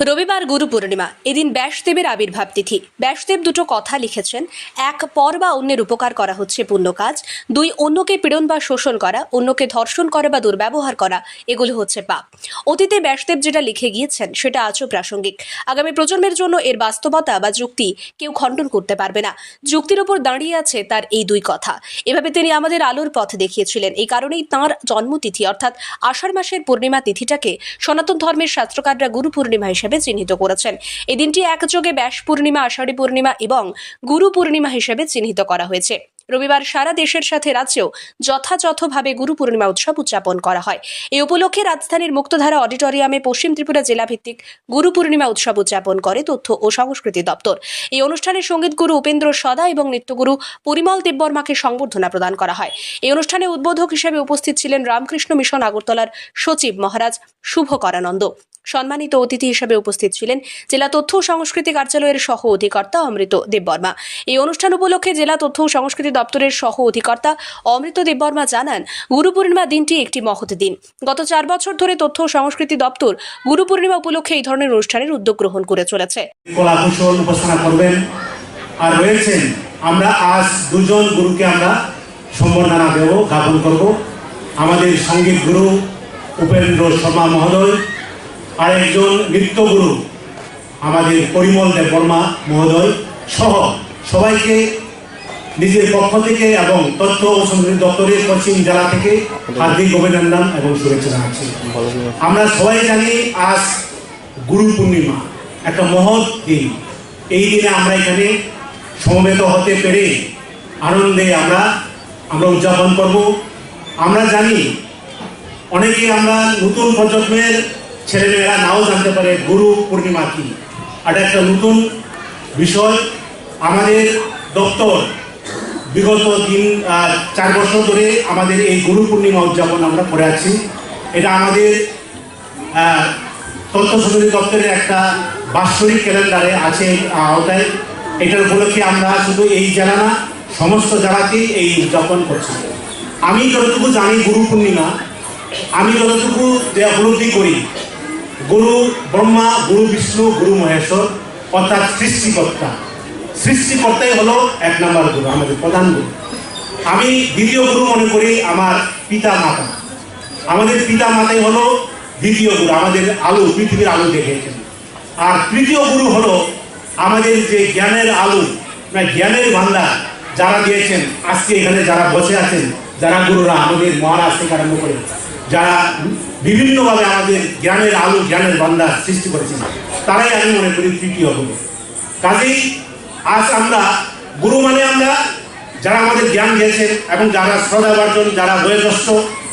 রবিবার গুরু পূর্ণিমা, এদিন ব্যাসদেবের আবির্ভাব তিথি। ব্যাসদেব দুটো কথা লিখেছেন, এক পর বা অন্যের উপকার করা হচ্ছে পুণ্য কাজ, দুই অন্যকে পীড়ন বা শোষণ করা, অন্যকে ধর্ষণ করা বা দুর্ব্যবহার করা, এগুলো হচ্ছে পাপ। অতীতে ব্যাসদেব যেটা লিখে গিয়েছেন, সেটা আজও প্রাসঙ্গিক। আগামী প্রজন্মের জন্য এর বাস্তবতা বা যুক্তি কেউ খণ্ডন করতে পারবে না। যুক্তির উপর দাঁড়িয়ে আছে তার এই দুই কথা। এভাবে তিনি আমাদের আলোর পথ দেখিয়েছিলেন। এই কারণেই তাঁর জন্মতিথি, অর্থাৎ আষাঢ় মাসের পূর্ণিমা তিথিটাকে সনাতন ধর্মের শাস্ত্রকাররা গুরু পূর্ণিমা হিসেবে চিহ্নিত করেছেন। এই দিনটি একযোগে ব্যাস পূর্ণিমা, আষাঢ়ী পূর্ণিমা এবং গুরু পূর্ণিমা হিসেবে চিহ্নিত করা হয়েছে। রবিবার সারা দেশের সাথে রাজ্যেও যথাযথভাবে গুরু পূর্ণিমা উৎসব উদযাপন করা হয়। এই উপলক্ষে রাজধানীর মুক্তধারা অডিটোরিয়ামে পশ্চিম ত্রিপুরা জেলা ভিত্তিক গুরু পূর্ণিমা উৎসব উদযাপন করে তথ্য ও সংস্কৃতি দপ্তর। এই অনুষ্ঠানে সংগীত গুরু উপেন্দ্র সদা এবং নৃত্যগুরু পরিমল দেববর্মাকে সংবর্ধনা প্রদান করা হয়। এই অনুষ্ঠানে উদ্বোধক হিসেবে উপস্থিত ছিলেন রামকৃষ্ণ মিশন আগরতলার সচিব মহারাজ শুভ করানন্দ সম্মানিত অতিথি হিসেবে উপস্থিত ছিলেন জেলা তথ্য ও সংস্কৃতি কার্যালয়ের সহ অধিকর্তা অমৃত দেববর্মা। এই অনুষ্ঠান উপলক্ষে জেলা তথ্য ও সংস্কৃতি দপ্তরের সহ অধিকর্তা অমৃত দেববর্মা জানান, গুরু পূর্ণিমা দিনটি একটি মহৎ দিন। গত চার বছর ধরে তথ্য ও সংস্কৃতি দপ্তর গুরু পূর্ণিমা উপলক্ষে এই ধরনের অনুষ্ঠানের উদ্যোগ গ্রহণ করে চলেছে। আর রয়েছেন আমরা আজ দুজন গুরুকে আমরা সম্বর্ধনা দেব, জ্ঞাপন করব। আমাদের সংগীত গুরু উপেন্দ্র শর্মা মহোদয় আর একজন নৃত্য গুরু আমাদের পরিমল দেব বর্মা মহোদয় সহ সবাইকে নিজের পক্ষ থেকে এবং তথ্য ও সংস্কৃতি দপ্তরের পশ্চিম জেলা থেকে হার্দিক অভিনন্দন এবং শুভেচ্ছা জানাচ্ছি। আমরা সবাই জানি আজ গুরু পূর্ণিমা, একটা মহৎ দিন। এই দিনে আমরা এখানে সমবেত হতে পেরে আনন্দে আমরা আমরা উদযাপন করব। আমরা জানি অনেকে আমরা নতুন প্রজন্মের ছেলেমেয়েরা নাও জানতে পারে গুরু পূর্ণিমা কি। এটা একটা নতুন বিষয় আমাদের দপ্তর বিগত আহ, চার বছর ধরে আমাদের এই গুরু পূর্ণিমা উদযাপন আমরা করে আছি। এটা আমাদের তথ্য সংস্কৃতি দপ্তরের একটা বাৎসরিক ক্যালেন্ডারে আছে আওতায়। এটার উপলক্ষে আমরা শুধু এই জেলা না সমস্ত জেলাতেই এই উদযাপন করছি। আমি যতটুকু জানি গুরু পূর্ণিমা আমি যতটুকু উপলব্ধি করি গুরু ব্রহ্মা, গুরু বিষ্ণু, গুরু মহেশ্বর, অর্থাৎ সৃষ্টিকর্তা। সৃষ্টিকর্তাই হলো এক নম্বর গুরু, আমাদের প্রধান গুরু। আমি দ্বিতীয় গুরু মনে করি আমার পিতা মাতা আমাদের পিতা মাতাই হলো দ্বিতীয় গুরু, আমাদের আলো, পৃথিবীর আলো দেখেছেন আর তৃতীয় গুরু হলো আমাদের যে জ্ঞানের আলো না জ্ঞানের ভান্ডার যারা দিয়েছেন, আজকে এখানে যারা বসে আছেন, যারা গুরুরা, আমাদের মহারাজ থেকে আরম্ভ করে, যারা বিভিন্নভাবে আমাদের জ্ঞানের আলো, জ্ঞানের ভান্ডার সৃষ্টি করেছেন। তারাই আমি মনে করি তৃতীয় গুরু কাজেই আজ আমরা গুরু মানে আমরা যারা আমাদের জ্ঞান দিয়েছেন এবং যারা শ্রদ্ধাভাজন যারা বয়োজ্যেষ্ঠ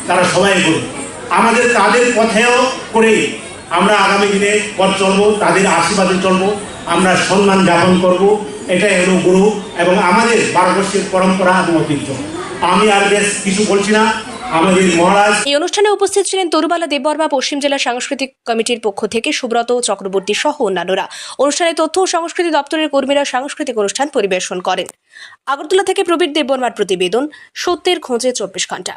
তারা সবাই গুরু। আমাদের তাদের পথেও করে আমরা আগামী দিনে পথ চলবো, তাদের আশীর্বাদে চলবো, আমরা সম্মান জ্ঞাপন করব। এটাই হলো গুরু এবং আমাদের ভারতবর্ষের পরম্পরা এবং ঐতিহ্য। আমি আর বেশ কিছু বলছি না। এই অনুষ্ঠানে উপস্থিত ছিলেন তরুবালা দেববর্মা, পশ্চিম জেলা সাংস্কৃতিক কমিটির পক্ষ থেকে সুব্রত চক্রবর্তী সহ অন্যান্যরা। অনুষ্ঠানে তথ্য ও সংস্কৃতি দপ্তরের কর্মীরা সাংস্কৃতিক অনুষ্ঠান পরিবেশন করেন। আগরতলা থেকে প্রবীর দেববর্মার প্রতিবেদন, সত্যের খোঁজে চব্বিশ ঘণ্টা